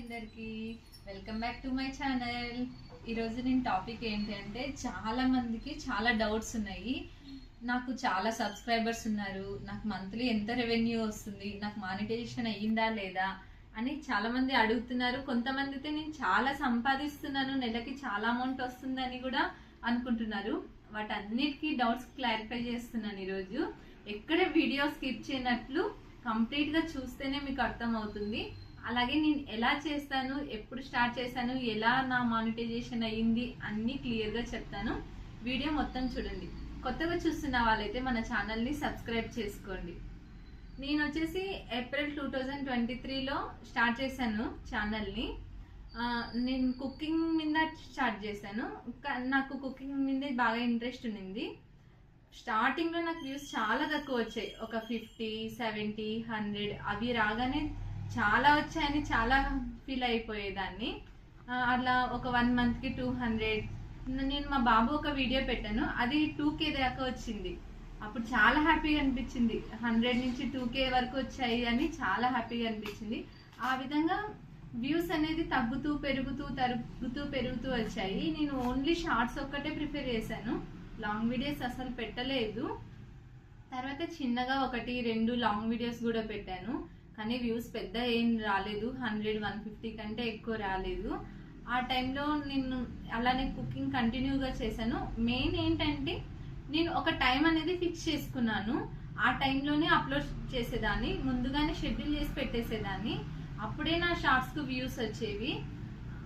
అందరికి. Welcome back to my channel ఈరోజు నేను టాపిక్ ఏంటి అంటే చాలా మందికి చాలా డౌట్స్ ఉన్నాయి. నాకు చాలా సబ్స్క్రైబర్స్ ఉన్నారు. నాకు మంత్లీ ఎంత రెవెన్యూ వస్తుంది? నాకు మానిటైజేషన్ అయ్యిందా లేదా? అని చాలా మంది అడుగుతున్నారు. కొంతమంది అయితే నేను చాలా సంపాదిస్తున్నాను. నెలకి చాలా అమౌంట్ వస్తుందని కూడా అనుకుంటున్నారు. వాటన్నిటికీ డౌట్స్ క్లారిఫై చేస్తున్నాను ఈరోజు ఎక్కడ వీడియో స్కిప్ చేయనట్లు కంప్లీట్గా చూస్తేనే మీకు అర్థమవుతుంది. అలాగే నేను ఎలా చేస్తాను ఎప్పుడు స్టార్ట్ చేశాను ఎలా నా మానిటైజేషన్ అయ్యింది అన్నీ క్లియర్గా చెప్తాను. వీడియో మొత్తం చూడండి. కొత్తగా చూస్తున్న వాళ్ళైతే మన ఛానల్ని సబ్స్క్రైబ్ చేసుకోండి. నేను వచ్చేసి ఏప్రిల్ టూ థౌజండ్ ట్వంటీ త్రీలో స్టార్ట్ చేశాను ఛానల్ని. నేను కుకింగ్ మీద స్టార్ట్ చేశాను. కా- నాకు కుకింగ్ మీద బాగా ఇంట్రెస్ట్ ఉండింది. స్టార్టింగ్లో నాకు వ్యూస్ చాలా తక్కువ వచ్చాయి. ఒక ఫిఫ్టీ సెవెంటీ హండ్రెడ్ అవి రాగానే చాలా వచ్చాయని చాలా ఫీల్ అయిపోయేదాన్ని. అలా అట్లా ఒక వన్ మంత్కి టూ హండ్రెడ్ నేను మా బాబు ఒక వీడియో పెట్టాను. అది టూ కే దాకా వచ్చింది. అప్పుడు చాలా హ్యాపీగా అనిపించింది. హండ్రెడ్ నుంచి టూ కే వరకు వచ్చాయి అని చాలా హ్యాపీగా అనిపించింది. ఆ విధంగా వ్యూస్ అనేది తగ్గుతూ పెరుగుతూ తరుగుతూ పెరుగుతూ వచ్చాయి. నేను ఓన్లీ షార్ట్స్ ఒక్కటే ప్రిపేర్ చేశాను. లాంగ్ వీడియోస్ అసలు పెట్టలేదు. తర్వాత చిన్నగా ఒకటి రెండు లాంగ్ వీడియోస్ కూడా పెట్టాను. కానీ వ్యూస్ పెద్ద ఏం రాలేదు. హండ్రెడ్ వన్ ఫిఫ్టీ కంటే ఎక్కువ రాలేదు. ఆ టైంలో నేను అలానే కుకింగ్ కంటిన్యూగా చేశాను. మెయిన్ ఏంటంటే నేను ఒక టైం అనేది ఫిక్స్ చేసుకున్నాను. ఆ టైంలోనే అప్లోడ్ చేసేదాన్ని. ముందుగానే షెడ్యూల్ చేసి పెట్టేసేదాన్ని. అప్పుడే నా షార్ట్స్కు వ్యూస్ వచ్చేవి.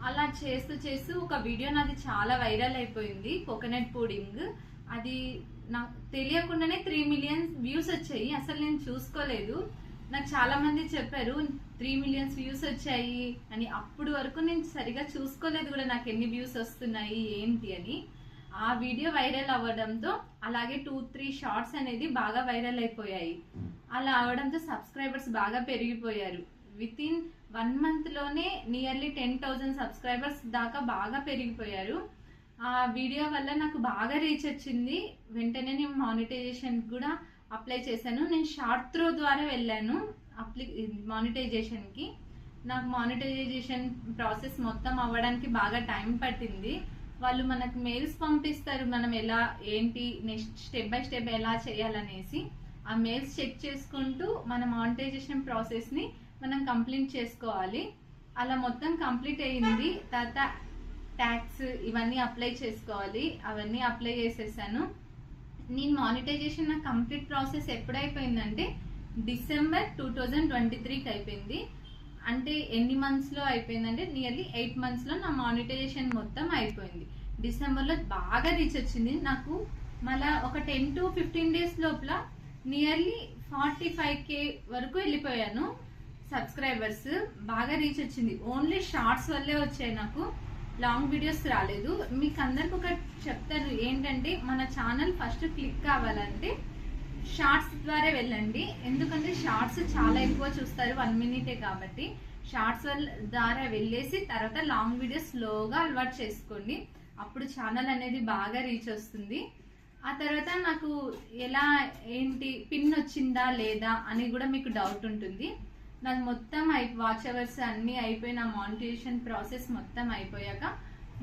అలా చేస్తూ చేస్తూ ఒక వీడియో నాది చాలా వైరల్ అయిపోయింది. Coconut pudding. అది నాకు తెలియకుండానే త్రీ మిలియన్స్ వ్యూస్ వచ్చాయి. అసలు నేను చూసుకోలేదు. నాకు చాలా మంది చెప్పారు త్రీ మిలియన్స్ వ్యూస్ వచ్చాయి అని. అప్పుడు వరకు నేను సరిగా చూసుకోలేదు కూడా నాకు ఎన్ని వ్యూస్ వస్తున్నాయి ఏంటి అని. ఆ వీడియో వైరల్ అవ్వడంతో అలాగే టూ త్రీ షార్ట్స్ అనేది బాగా వైరల్ అయిపోయాయి. అలా అవడంతో సబ్స్క్రైబర్స్ బాగా పెరిగిపోయారు. విత్ ఇన్ వన్ మంత్లోనే నియర్లీ టెన్ థౌజండ్ సబ్స్క్రైబర్స్ దాకా బాగా పెరిగిపోయారు. ఆ వీడియో వల్ల నాకు బాగా రీచ్ వచ్చింది. వెంటనే నేను మానిటైజేషన్ కూడా అప్లై చేశాను. నేను షార్ట్ త్రో ద్వారా వెళ్ళాను అప్లి మానిటైజేషన్కి నాకు మానిటైజేషన్ ప్రాసెస్ మొత్తం అవ్వడానికి బాగా టైం పట్టింది. వాళ్ళు మనకు మెయిల్స్ పంపిస్తారు మనం ఎలా ఏంటి నెక్స్ట్ స్టెప్ బై స్టెప్ ఎలా చేయాలనేసి. ఆ మెయిల్స్ చెక్ చేసుకుంటూ మన మానిటైజేషన్ ప్రాసెస్ని మనం కంప్లీట్ చేసుకోవాలి. అలా మొత్తం కంప్లీట్ అయ్యింది తర్వాత ట్యాక్స్ ఇవన్నీ అప్లై చేసుకోవాలి. అవన్నీ అప్లై చేసేసాను. నేను మానిటైజేషన్ నా కంప్లీట్ ప్రాసెస్ ఎప్పుడైపోయిందంటే డిసెంబర్ టూ థౌజండ్ ట్వంటీ త్రీకి అయిపోయింది. అంటే ఎన్ని మంత్స్లో అయిపోయిందంటే నియర్లీ ఎయిట్ మంత్స్లో నా మానిటైజేషన్ మొత్తం అయిపోయింది. డిసెంబర్లో బాగా రీచ్ వచ్చింది. నాకు మళ్ళా ఒక టెన్ టు ఫిఫ్టీన్ డేస్ లోపల నియర్లీ ఫార్టీ ఫైవ్ కే వరకు వెళ్ళిపోయాను. సబ్స్క్రైబర్స్ బాగా రీచ్ వచ్చింది. ఓన్లీ షార్ట్స్ వల్లే వచ్చాయి నాకు. లాంగ్ వీడియోస్ రాలేదు. మీకు అందరికి ఒక చెప్తాను ఏంటంటే మన ఛానల్ ఫస్ట్ క్లిక్ కావాలంటే షార్ట్స్ ద్వారా వెళ్ళండి. ఎందుకంటే షార్ట్స్ చాలా ఎక్కువ చూస్తారు వన్ మినిటే కాబట్టి. షార్ట్స్ ద్వారా వెళ్ళేసి తర్వాత లాంగ్ వీడియోస్ స్లోగా అలవాటు చేసుకోండి. అప్పుడు ఛానల్ అనేది బాగా రీచ్ వస్తుంది. ఆ తర్వాత నాకు ఎలా ఏంటి పిన్ వచ్చిందా లేదా అని కూడా మీకు డౌట్ ఉంటుంది. నాకు మొత్తం అయి వాచ్ అవర్స్ అన్నీ అయిపోయిన మానిటైజేషన్ ప్రాసెస్ మొత్తం అయిపోయాక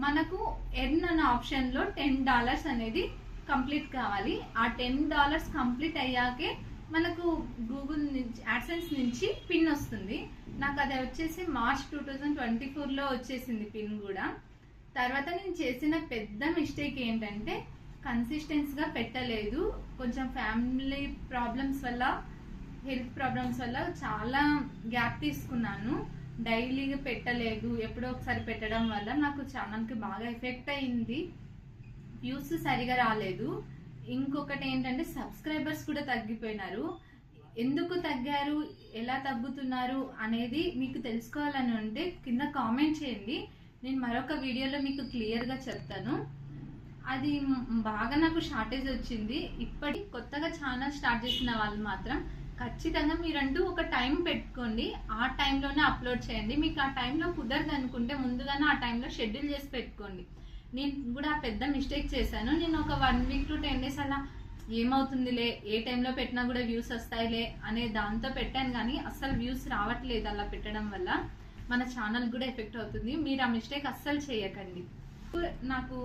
మనకు ఎర్న్ అనే ఆప్షన్లో టెన్ డాలర్స్ అనేది కంప్లీట్ కావాలి. ఆ టెన్ డాలర్స్ కంప్లీట్ అయ్యాకే మనకు గూగుల్ నుంచి యాడ్సెన్స్ నుంచి పిన్ వస్తుంది. నాకు అది వచ్చేసి మార్చ్ టూ థౌజండ్ ట్వంటీ ఫోర్లో వచ్చేసింది పిన్ కూడా. తర్వాత నేను చేసిన పెద్ద మిస్టేక్ ఏంటంటే కన్సిస్టెన్స్గా పెట్టలేదు. కొంచెం ఫ్యామిలీ ప్రాబ్లమ్స్ వల్ల హెల్త్ ప్రాబ్లమ్స్ వల్ల చాలా గ్యాప్ తీసుకున్నాను. డైలీగా పెట్టలేదు ఎప్పుడో ఒకసారి పెట్టడం వల్ల నాకు ఛానల్కి బాగా ఎఫెక్ట్ అయింది. వ్యూస్ సరిగా రాలేదు. ఇంకొకటి ఏంటంటే సబ్స్క్రైబర్స్ కూడా తగ్గిపోయినారు. ఎందుకు తగ్గారు? ఎలా తగ్గుతున్నారు? అనేది మీకు తెలుసుకోవాలని ఉంటే కింద కామెంట్ చేయండి. నేను మరొక వీడియోలో మీకు క్లియర్గా చెప్తాను. అది బాగా నాకు షార్టేజ్ వచ్చింది. ఇప్పటి కొత్తగా ఛానల్ స్టార్ట్ చేసిన వాళ్ళు మాత్రం ఖచ్చితంగా మీరంటూ ఒక టైం పెట్టుకోండి. ఆ టైంలోనే అప్లోడ్ చేయండి. మీకు ఆ టైంలో కుదరదు అనుకుంటే ముందుగానే ఆ టైంలో షెడ్యూల్ చేసి పెట్టుకోండి. నేను కూడా పెద్ద మిస్టేక్ చేశాను. నేను ఒక one week to ten days అలా ఏమవుతుందిలే? ఏ టైంలో పెట్టినా కూడా వ్యూస్ వస్తాయిలే అనే దాంతో పెట్టాను కానీ అస్సలు వ్యూస్ రావట్లేదు అలా పెట్టడం వల్ల. మన ఛానల్ కూడా ఎఫెక్ట్ అవుతుంది. మీరు ఆ మిస్టేక్ అస్సలు చేయకండి. నాకు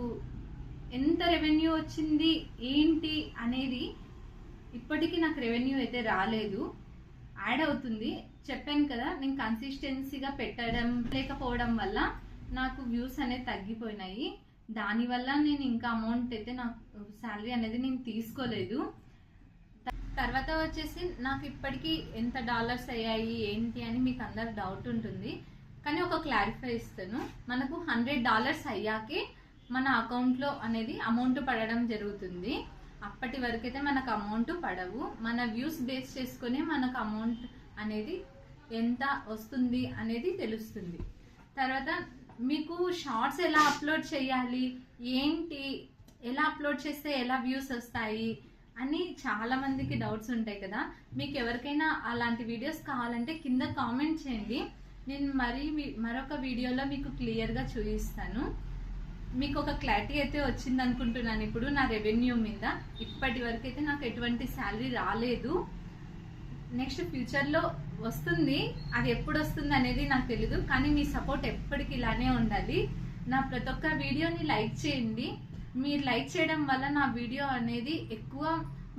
ఎంత రెవెన్యూ వచ్చింది ఏంటి అనేది ఇప్పటికీ నాకు రెవెన్యూ అయితే రాలేదు. యాడ్ అవుతుంది. చెప్పాను కదా నేను కన్సిస్టెన్సీగా పెట్టడం లేకపోవడం వల్ల నాకు వ్యూస్ అనేది తగ్గిపోయినాయి. దానివల్ల నేను ఇంకా అమౌంట్ అయితే నాకు శాలరీ అనేది నేను తీసుకోలేదు. తర్వాత వచ్చేసి నాకు ఇప్పటికీ ఎంత డాలర్స్ అయ్యాయి ఏంటి అని మీకు అందరు డౌట్ ఉంటుంది. కానీ ఒక క్లారిఫై ఇస్తాను. మనకు హండ్రెడ్ డాలర్స్ అయ్యాకే మన అకౌంట్లో అనేది అమౌంట్ పడడం జరుగుతుంది. అప్పటి వరకైతే మనకు అమౌంట్ పడవు. మన వ్యూస్ బేస్ చేసుకునే మనకు అమౌంట్ అనేది ఎంత వస్తుంది అనేది తెలుస్తుంది. తర్వాత మీకు షార్ట్స్ ఎలా అప్లోడ్ చేయాలి? ఏంటి? ఎలా అప్లోడ్ చేస్తే ఎలా వ్యూస్ వస్తాయి? అని చాలా మందికి డౌట్స్ ఉంటాయి కదా. మీకు ఎవరికైనా అలాంటి వీడియోస్ కావాలంటే కింద కామెంట్ చేయండి. నేను మరి మరొక వీడియోలో మీకు క్లియర్గా చూపిస్తాను. మీకు ఒక క్లారిటీ అయితే వచ్చింది అనుకుంటున్నాను ఇప్పుడు నా రెవెన్యూ మీద ఇప్పటి వరకు అయితే నాకు ఎటువంటి శాలరీ రాలేదు. నెక్స్ట్ ఫ్యూచర్లో వస్తుంది. అది ఎప్పుడు వస్తుంది అనేది నాకు తెలీదు. కానీ మీ సపోర్ట్ ఎప్పటికి ఇలానే ఉండాలి. నా ప్రతి ఒక్క వీడియోని లైక్ చేయండి. మీరు లైక్ చేయడం వల్ల నా వీడియో అనేది ఎక్కువ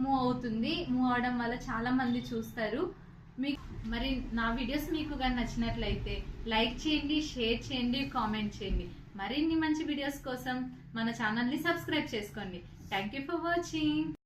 మూవ్ అవుతుంది. మూవ్ అవడం వల్ల చాలా మంది చూస్తారు. మీ మరి నా వీడియోస్ మీకు కానీ నచ్చినట్లయితే లైక్ చేయండి షేర్ చేయండి కామెంట్ చేయండి. మరిన్ని మంచి వీడియోస్ కోసం మన ఛానల్ని సబ్స్క్రైబ్ చేసుకోండి. Thank you for watching